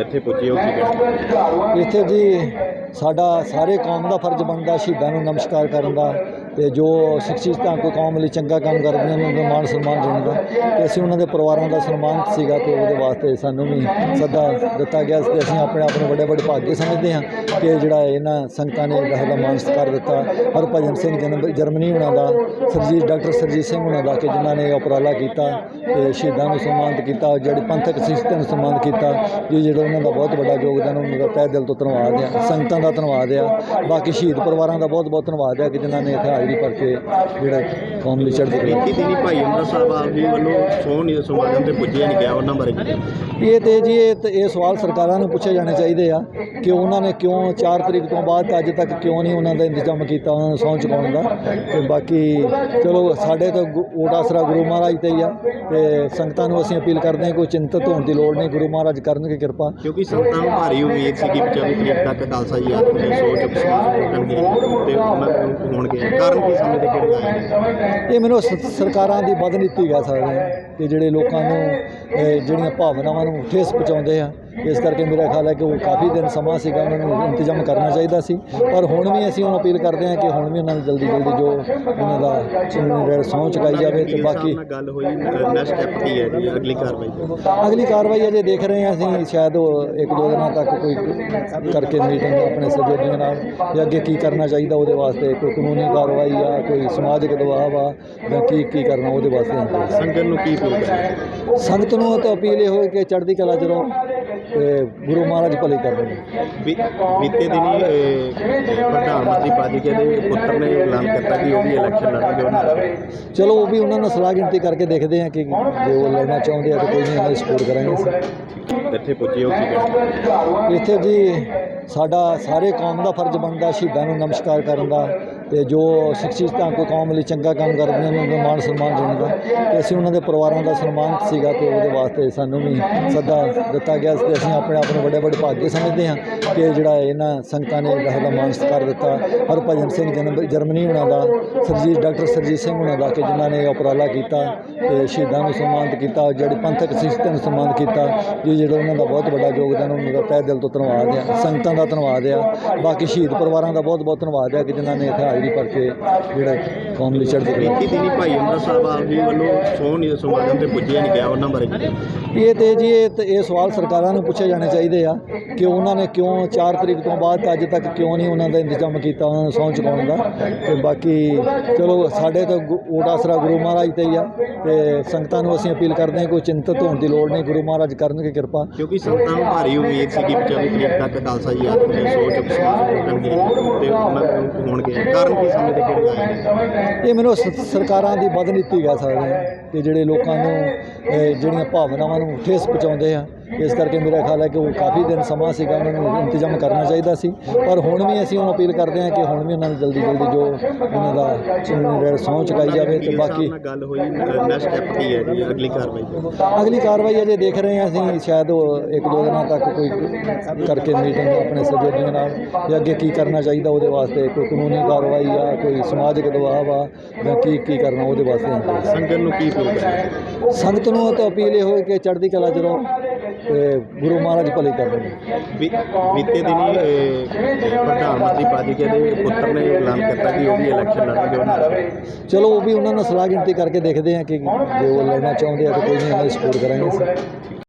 ਇੱਥੇ ਪੁੱਜੇ ਹੋ ਕੀ ਕਹਿਣਾ ਇੱਥੇ ਜੀ ਸਾਡਾ ਸਾਰੇ ਕੌਮ ਦਾ ਫਰਜ਼ ਬਣਦਾ ਸ਼ਹੀਦਾਂ ਨੂੰ ਨਮਸਕਾਰ ਕਰਨ ਦਾ। ਤੇ ਜੋ ਸ਼ਖਸੀਅਤਾਂ ਕੋਈ ਕੌਮ ਲਈ ਚੰਗਾ ਕੰਮ ਕਰਦੀਆਂ ਨੇ, ਉਹਨਾਂ ਦਾ ਮਾਣ ਸਨਮਾਨ ਦੇਣ ਦਾ ਤੇ ਅਸੀਂ ਉਹਨਾਂ ਦੇ ਪਰਿਵਾਰਾਂ ਦਾ ਸਨਮਾਨ ਸੀਗਾ ਤੇ ਉਹਦੇ ਵਾਸਤੇ ਸਾਨੂੰ ਵੀ ਸੱਦਾ ਦਿੱਤਾ ਗਿਆ ਸੀ ਤੇ ਅਸੀਂ ਆਪਣੇ ਆਪ ਨੂੰ ਵੱਡੇ ਵੱਡੇ ਭਾਗੇ ਸਮਝਦੇ ਹਾਂ ਕਿ ਜਿਹੜਾ ਇਹਨਾਂ ਸੰਗਤਾਂ ਨੇ ਜਿਹੜਾ ਦਾ ਮਾਣ ਸਤਿਕਾਰ ਦਿੱਤਾ। ਹਰਭਜਨ ਸਿੰਘ ਜਨਮ ਜਰਮਨੀ ਉਹਨਾਂ ਦਾ, ਸਰਜੀਤ, ਡਾਕਟਰ ਸਰਜੀਤ ਸਿੰਘ ਉਹਨਾਂ ਦਾ ਕਿ ਜਿਨ੍ਹਾਂ ਨੇ ਉਪਰਾਲਾ ਕੀਤਾ ਤੇ ਸ਼ਹੀਦਾਂ ਨੂੰ ਸਨਮਾਨਿਤ ਕੀਤਾ, ਜਿਹੜੀ ਪੰਥਕ ਸਿਸਟਮ ਨੂੰ ਸਨਮਾਨਿਤ ਕੀਤਾ, ਜੀ ਜਿਹੜਾ ਉਹਨਾਂ ਦਾ ਬਹੁਤ ਵੱਡਾ ਯੋਗਦਾਨ ਉਹਨਾਂ ਦਾ ਤਹਿ ਦਿਲ ਤੋਂ ਧੰਨਵਾਦ ਆ, ਸੰਗਤਾਂ ਦਾ ਧੰਨਵਾਦ ਆ। ਬਾਕੀ ਸ਼ਹੀਦ ਪਰਿਵਾਰਾਂ ਦਾ ਬਹੁਤ ਬਹੁਤ ਧੰਨਵਾਦ ਆ ਕਿ ਜਿਨ੍ਹਾਂ ਨੇ ਇੱਥੇ ਹਾਜ਼ਰੀ ਭਰ ਕੇ ਜਿਹੜਾ ਕੌਮ ਲਈ ਚੜ੍ਹਦੀ ਕਲਾ। ਬੀਤੀ ਦਿਨੀ ਭਾਈ ਅਮਰ ਸਾਹਿਬ ਜੀ ਵੱਲੋਂ ਸੋਹਣ ਸਮਾਗਮ ਤੇ ਪੁੱਜੇ ਨਹੀਂ ਗਿਆ ਉਹਨਾਂ ਬਾਰੇ ਕੀ? ਇਹ ਤੇ ਜੀ ਇਹ ਤੇ ਇਹ ਸਵਾਲ ਸਰਕਾਰਾਂ ਨੂੰ ਪੁੱਛੇ ਜਾਣੇ ਚਾਹੀਦੇ ਆ ਕਿ ਉਹਨਾਂ ਨੇ ਕਿਉਂ 4 ਤਰੀਕ ਤੋਂ ਬਾਅਦ ਅੱਜ ਤੱਕ ਕਿਉਂ ਨਹੀਂ ਉਹਨਾਂ ਦਾ ਇੰਤਜ਼ਾਮ ਕੀਤਾ ਉਹਨਾਂ ਨੂੰ ਸਹੁੰ ਚੁਕਾਉਣ ਦਾ। ਤੇ ਬਾਕੀ ਚਲੋ ਸਾਡੇ ਤਾਂ ਓਟ ਆਸਰਾ ਗੁਰੂ ਮਹਾਰਾਜ ਤੇ ਹੀ ਆ ਤੇ ਸੰਗਤਾਂ ਨੂੰ ਅਸੀਂ ਅਪੀਲ ਕਰਦੇ ਹਾਂ ਕੋਈ ਚਿੰਤਤ ਹੋਣ ਦੀ ਲੋੜ ਨਹੀਂ ਗੁਰੂ ਮਹਾਰਾਜ ਕਰਨਗੇ ਕਿਰਪਾ। ਕਿਉਂਕਿ ਸੰਗਤਾਂ ਨੂੰ ਭਾਰੀ ਉਮੀਦ ਸੀ ਕਿ 25 ਤਰੀਕ ਤੱਕ ਖਾਲਸਾ ਜੀ ਆਤਮ ਸੋਚ ਕਰਨਗੇ ਤੇ ਉਹਨਾਂ ਨੂੰ ਹੋਣਗੇ। ਕਾਰਨ ਕੀ ਸਮਝਦੇ ਕਿਹੜੇ ਨੇ ਇਹ ਮੈਨੂੰ ਸਰਕਾਰਾਂ ਦੀ ਬਦਨੀਤੀ ਕਹਿ ਸਕਦੇ ਹਾਂ ਕਿ ਜਿਹੜੇ ਲੋਕਾਂ ਨੂੰ ਜਿਹੜੀਆਂ ਭਾਵਨਾਵਾਂ ਨੂੰ ਠੇਸ ਪਹੁੰਚਾਉਂਦੇ ਆ ਇਸ ਕਰਕੇ ਮੇਰਾ ਖਿਆਲ ਹੈ ਕਿ ਉਹ ਕਾਫੀ ਦਿਨ ਸਮਾਂ ਸੀਗਾ ਉਹਨਾਂ ਨੂੰ ਇੰਤਜ਼ਾਮ ਕਰਨਾ ਚਾਹੀਦਾ ਸੀ। ਪਰ ਹੁਣ ਵੀ ਅਸੀਂ ਉਹਨੂੰ ਅਪੀਲ ਕਰਦੇ ਹਾਂ ਕਿ ਹੁਣ ਵੀ ਉਹਨਾਂ ਨੂੰ ਜਲਦੀ ਜਲਦੀ ਜੋ ਉਹਨਾਂ ਦਾ ਸਹੁੰ ਚੁਕਾਈ ਜਾਵੇ ਤੇ ਬਾਕੀ ਗੱਲ ਹੋਈ ਨੈਕਸਟ ਸਟੈਪ ਕੀ ਹੈ ਜੀ ਅਗਲੀ ਕਾਰਵਾਈ? ਅਗਲੀ ਕਾਰਵਾਈ ਅਜੇ ਦੇਖ ਰਹੇ ਹਾਂ ਅਸੀਂ ਸ਼ਾਇਦ ਉਹ ਇੱਕ ਦੋ ਦਿਨਾਂ ਤੱਕ ਕੋਈ ਕਰਕੇ ਮੀਟਿੰਗ ਆਪਣੇ ਸਹਿਯੋਗੀਆਂ ਨਾਲ ਵੀ ਅੱਗੇ ਕੀ ਕਰਨਾ ਚਾਹੀਦਾ ਉਹਦੇ ਵਾਸਤੇ ਕੋਈ ਕਾਨੂੰਨੀ ਕਾਰਵਾਈ ਆ ਕੋਈ ਸਮਾਜਿਕ ਦਬਾਅ ਆ ਜਾਂ ਕੀ ਕੀ ਕਰਨਾ ਉਹਦੇ ਵਾਸਤੇ। ਸੰਗਤ ਨੂੰ ਕੀ ਅਪੀਲ ਸੰਗਤ ਨੂੰ ਤਾਂ ਅਪੀਲ ਇਹ ਹੋਏ ਕਿ ਚੜ੍ਹਦੀ ਕਲਾ ਚ ਰਹੋ। ਤੇ ਗੁਰੂ ਮਹਾਰਾਜ ਭਲੇ ਕਰਨ ਬੀ- ਬੀਤੇ ਦਿਨੀ ਪ੍ਰਧਾਨ ਮੰਤਰੀ ਪਾਦਿਕੇ ਦੇ ਪੁੱਤਰ ਨੇ ਐਲਾਨ ਕੀਤਾ ਕਿ ਉਹ ਵੀ ਇਲੈਕਸ਼ਨ ਲੜਨਗੇ ਉਹਨਾਂ ਦਾ। ਚਲੋ ਉਹ ਵੀ ਉਹਨਾਂ ਨਾਲ ਸਲਾਹ ਗਿਣਤੀ ਕਰਕੇ ਦੇਖਦੇ ਹਾਂ ਕਿ ਜੇ ਉਹ ਲੜਨਾ ਚਾਹੁੰਦੇ ਆ ਤਾਂ ਕੋਈ ਨਹੀਂ ਉਹਨਾਂ ਦੀ ਸਪੋਰਟ ਕਰਾਂਗੇ ਅਸੀਂ। ਇੱਥੇ ਪੁੱਜੇ ਹੋ ਕੀ? ਇੱਥੇ ਜੀ ਸਾਡਾ ਸਾਰੇ ਕੌਮ ਦਾ ਫਰਜ਼ ਬਣਦਾ ਸ਼ਹੀਦਾਂ ਨੂੰ ਨਮਸਕਾਰ ਕਰਨ ਦਾ। ਤੇ ਜੋ ਸ਼ਖਸੀਅਤਾਂ ਕੋਈ ਕੌਮ ਲਈ ਚੰਗਾ ਕੰਮ ਕਰਦੇ ਨੇ, ਉਹਨਾਂ ਦਾ ਮਾਣ ਸਨਮਾਨ ਦੇਣ ਦਾ। ਤੇ ਅਸੀਂ ਉਹਨਾਂ ਦੇ ਪਰਿਵਾਰਾਂ ਦਾ ਸਨਮਾਨ ਸੀਗਾ ਤੇ ਉਹਦੇ ਵਾਸਤੇ ਸਾਨੂੰ ਵੀ ਸੱਦਾ ਦਿੱਤਾ ਗਿਆ ਸੀ। ਤੇ ਅਸੀਂ ਆਪਣੇ ਆਪ ਨੂੰ ਵੱਡੇ ਵੱਡੇ ਭਾਗੇ ਸਮਝਦੇ ਹਾਂ ਕਿ ਜਿਹੜਾ ਇਹਨਾਂ ਸੰਗਤਾਂ ਨੇ ਜਿਹੜਾ ਦਾ ਮਾਣ ਸਤਿਕਾਰ ਦਿੱਤਾ। ਹਰਭਜਨ ਸਿੰਘ ਜਨਮ ਜਰਮਨੀ ਉਹਨਾਂ ਦਾ, ਸਰਜੀਤ ਡਾਕਟਰ ਸਰਜੀਤ ਸਿੰਘ ਉਹਨਾਂ ਦਾ ਕਿ ਜਿਨ੍ਹਾਂ ਨੇ ਉਪਰਾਲਾ ਕੀਤਾ ਤੇ ਸ਼ਹੀਦਾਂ ਨੂੰ ਸਨਮਾਨਿਤ ਕੀਤਾ, ਜਿਹੜੇ ਪੰਥਕ ਸਿਸਟਮ ਨੂੰ ਸਨਮਾਨਿਤ ਕੀਤਾ, ਜੀ ਜਿਹੜਾ ਉਹਨਾਂ ਦਾ ਬਹੁਤ ਵੱਡਾ ਯੋਗਦਾਨ ਉਹਨਾਂ ਦਾ ਤਹਿ ਦਿਲ ਤੋਂ ਧੰਨਵਾਦ ਆ, ਸੰਗਤਾਂ ਦਾ ਧੰਨਵਾਦ ਆ। ਬਾਕੀ ਸ਼ਹੀਦ ਪਰਿਵਾਰਾਂ ਦਾ ਬਹੁਤ ਬਹੁਤ ਧੰਨਵਾਦ ਆ ਕਿ ਜਿਨ੍ਹਾਂ ਨੇ ਇੱਥੇ ਹਾਜ਼ਰੀ ਭਰ ਕੇ ਜਿਹੜਾ ਕੌਮ ਲਈ ਚੜ੍ਹਦੀ ਕਲਾ। ਬੀਤੀ ਦਿਨੀ ਭਾਈ ਅਮਰ ਸਾਹਿਬ ਆਪ ਜੀ ਵੱਲੋਂ ਸੋਹਣ ਸਮਾਗਮ ਤੇ ਪੁੱਜੇ ਨਹੀਂ ਗਿਆ ਉਹਨਾਂ ਬਾਰੇ ਕੀ? ਇਹ ਤੇ ਜੀ ਇਹ ਤੇ ਇਹ ਸਵਾਲ ਸਰਕਾਰਾਂ ਨੂੰ ਪੁੱਛੇ ਜਾਣੇ ਚਾਹੀਦੇ ਆ ਕਿ ਉਹਨਾਂ ਨੇ ਕਿਉਂ 4 ਤਰੀਕ ਤੋਂ ਬਾਅਦ ਅੱਜ ਤੱਕ ਕਿਉਂ ਨਹੀਂ ਉਹਨਾਂ ਦਾ ਇੰਤਜ਼ਾਮ ਕੀਤਾ ਉਹਨਾਂ ਨੂੰ ਸਹੁੰ ਚੁਕਾਉਣ ਦਾ। ਤੇ ਬਾਕੀ ਚਲੋ ਸਾਡੇ ਤਾਂ ਓਟ ਆਸਰਾ ਗੁਰੂ ਮਹਾਰਾਜ ਤੇ ਹੀ ਆ ਤੇ ਸੰਗਤਾਂ ਨੂੰ ਅਸੀਂ ਅਪੀਲ ਕਰਦੇ ਹਾਂ ਕੋਈ ਚਿੰਤਤ ਹੋਣ ਦੀ ਲੋੜ ਨਹੀਂ ਗੁਰੂ ਮਹਾਰਾਜ ਕਰਨਗੇ ਕਿਰਪਾ। ਕਿਉਂਕਿ ਸੰਗਤਾਂ ਨੂੰ ਭਾਰੀ ਉਮੀਦ ਸੀ ਕਿ 25 ਤਰੀਕ ਤੱਕ ਖਾਲਸਾ ਜੀ ਆਤਮ ਦੇ ਸੋਚ ਕਰਨਗੇ ਤੇ ਉਹਨਾਂ ਨੂੰ ਹੋਣਗੇ। ਕਾਰਨ ਕੀ ਸਮਝਦੇ ਕਿਹੜੇ ਆਏ ਨੇ ਇਹ ਮੈਨੂੰ ਸ- ਸਰਕਾਰਾਂ ਦੀ ਬਦਨੀਤੀ ਕਹਿ ਸਕਦੇ ਹਾਂ ਕਿ ਜਿਹੜੇ ਲੋਕਾਂ ਨੂੰ ਜਿਹੜੀਆਂ ਭਾਵਨਾਵਾਂ ਨੂੰ ਠੇਸ ਪਹੁੰਚਾਉਂਦੇ ਆ ਇਸ ਕਰਕੇ ਮੇਰਾ ਖਿਆਲ ਹੈ ਕਿ ਉਹ ਕਾਫੀ ਦਿਨ ਸਮਾਂ ਸੀਗਾ ਉਹਨਾਂ ਨੂੰ ਇੰਤਜ਼ਾਮ ਕਰਨਾ ਚਾਹੀਦਾ ਸੀ। ਪਰ ਹੁਣ ਵੀ ਅਸੀਂ ਉਹਨੂੰ ਅਪੀਲ ਕਰਦੇ ਹਾਂ ਕਿ ਹੁਣ ਵੀ ਉਹਨਾਂ ਨੂੰ ਜਲਦੀ ਜਲਦੀ ਜੋ ਉਹਨਾਂ ਦਾ ਸਹੁੰ ਚੁਕਾਈ ਜਾਵੇ ਤੇ ਬਾਕੀ ਗੱਲ ਹੋਈ ਨੈਕਸਟ ਸਟੈਪ ਕੀ ਹੈ ਜੀ ਅਗਲੀ ਕਾਰਵਾਈ ਅਗਲੀ ਕਾਰਵਾਈ ਅਜੇ ਦੇਖ ਰਹੇ ਹਾਂ ਅਸੀਂ ਸ਼ਾਇਦ ਉਹ ਇੱਕ ਦੋ ਦਿਨਾਂ ਤੱਕ ਕੋਈ ਕਰਕੇ ਮੀਟਿੰਗ ਆਪਣੇ ਸਹਿਯੋਗੀਆਂ ਨਾਲ ਵੀ ਅੱਗੇ ਕੀ ਕਰਨਾ ਚਾਹੀਦਾ ਉਹਦੇ ਵਾਸਤੇ ਕੋਈ ਕਾਨੂੰਨੀ ਕਾਰਵਾਈ ਆ ਕੋਈ ਸਮਾਜਿਕ ਦਬਾਅ ਆ ਜਾਂ ਕੀ ਕੀ ਕਰਨਾ ਉਹਦੇ ਵਾਸਤੇ। ਸੰਗਤ ਨੂੰ ਕੀ ਅਪੀਲ ਕਰਨਾ? ਸੰਗਤ ਨੂੰ ਤਾਂ ਅਪੀਲ ਇਹ ਹੋਏ ਕਿ ਚੜ੍ਹਦੀ ਕਲਾ ਚ ਰਹੋ। ਤੇ ਗੁਰੂ ਮਹਾਰਾਜ ਭਲੇ ਕਰਨ ਬੀ- ਬੀਤੇ ਦਿਨੀ ਅਹ, ਪ੍ਰਧਾਨ ਮੰਤਰੀ ਪਾਦਿਕੇ ਦੇ ਪੁੱਤਰ ਨੇ ਐਲਾਨ ਕੀਤਾ ਕਿ ਉਹ ਵੀ ਇਲੈਕਸ਼ਨ ਲੜਨਗੇ ਉਹਨਾਂ ਦਾ ਚਲੋ ਉਹ ਵੀ ਉਹਨਾਂ ਨਾਲ ਸਲਾਹ ਗਿਣਤੀ ਕਰਕੇ ਦੇਖਦੇ ਹਾਂ ਕਿ ਜੇ ਉਹ ਲੜਨਾ ਚਾਹੁੰਦੇ ਆ ਤਾਂ ਕੋਈ ਨਹੀਂ ਉਹਨਾਂ ਦੀ ਸਪੋਰਟ ਕਰਾਂਗੇ ਅਸੀਂ।